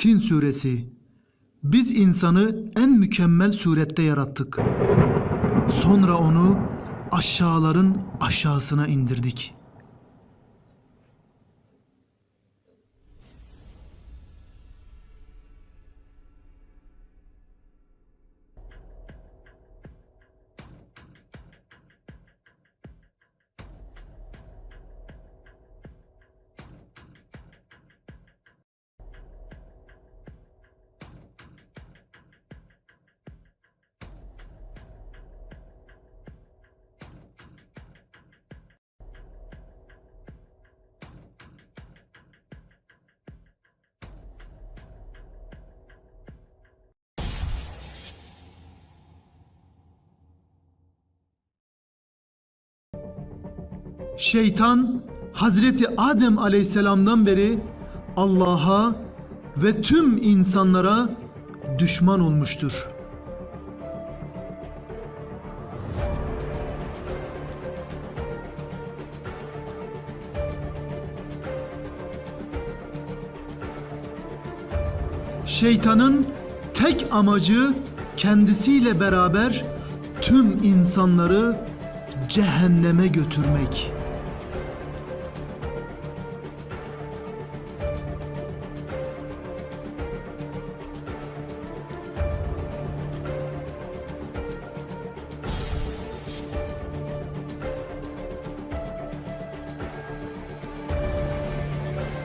Tin suresi Biz insanı en mükemmel surette yarattık. Sonra onu aşağıların aşağısına indirdik. Şeytan Hazreti Adem Aleyhisselam'dan beri Allah'a ve tüm insanlara düşman olmuştur. Şeytanın tek amacı kendisiyle beraber tüm insanları cehenneme götürmek.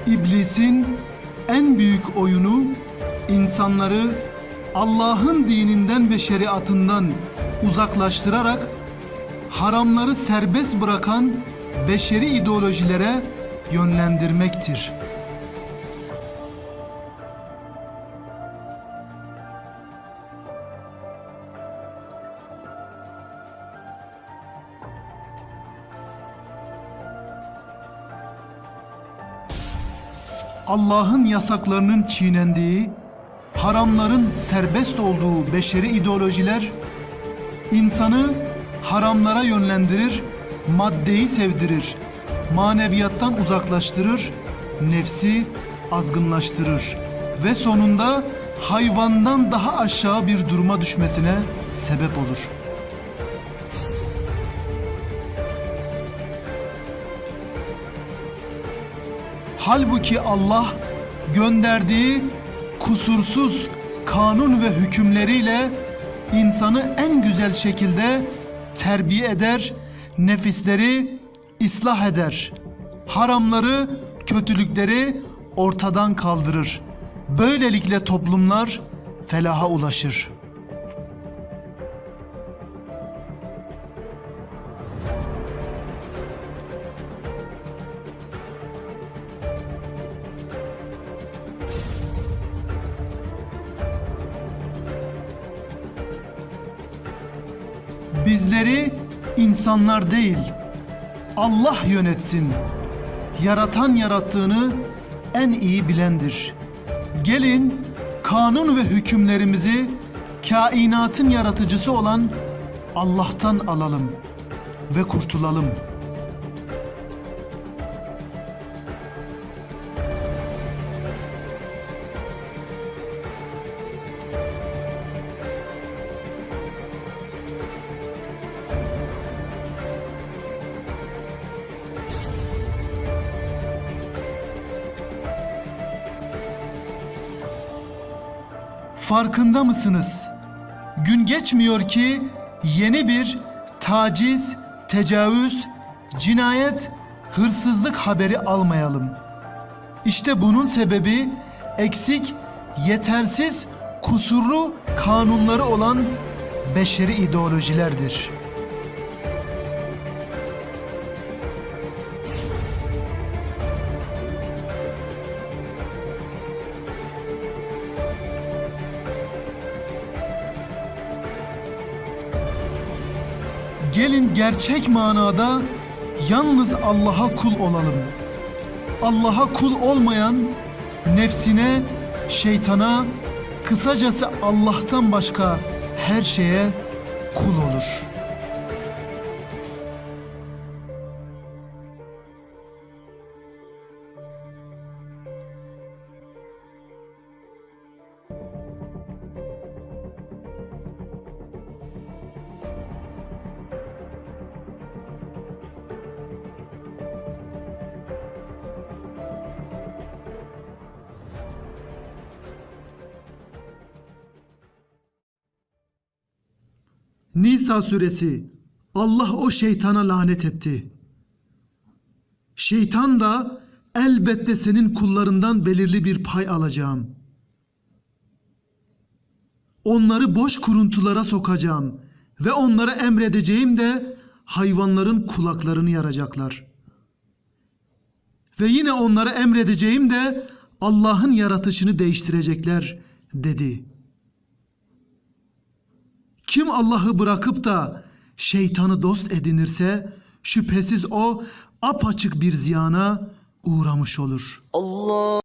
İblisin en büyük oyunu insanları Allah'ın dininden ve şeriatından uzaklaştırarak haramları serbest bırakan beşeri ideolojilere yönlendirmektir. Allah'ın yasaklarının çiğnendiği, haramların serbest olduğu beşeri ideolojiler insanı haramlara yönlendirir, maddeyi sevdirir, maneviyattan uzaklaştırır, nefsi azgınlaştırır ve sonunda hayvandan daha aşağı bir duruma düşmesine sebep olur. Halbuki Allah gönderdiği kusursuz kanun ve hükümleriyle insanı en güzel şekilde terbiye eder, nefisleri ıslah eder. Haramları, kötülükleri ortadan kaldırır. Böylelikle toplumlar felaha ulaşır. Bizleri insanlar değil, Allah yönetsin. Yaratan yarattığını en iyi bilendir. Gelin kanun ve hükümlerimizi kainatın yaratıcısı olan Allah'tan alalım ve kurtulalım. Farkında mısınız? Gün geçmiyor ki yeni bir taciz, tecavüz, cinayet, hırsızlık haberi almayalım. İşte bunun sebebi eksik, yetersiz, kusurlu kanunları olan beşeri ideolojilerdir. Gelin gerçek manada yalnız Allah'a kul olalım. Allah'a kul olmayan nefsine, şeytana, kısacası Allah'tan başka her şeye kul olur. Nisa suresi Allah o şeytana lanet etti. Şeytan da elbette senin kullarından belirli bir pay alacağım. Onları boş kuruntulara sokacağım ve onlara emredeceğim de hayvanların kulaklarını yaracaklar. Ve yine onlara emredeceğim de Allah'ın yaratışını değiştirecekler dedi. Kim Allah'ı bırakıp da şeytanı dost edinirse şüphesiz o apaçık bir ziyana uğramış olur. Allah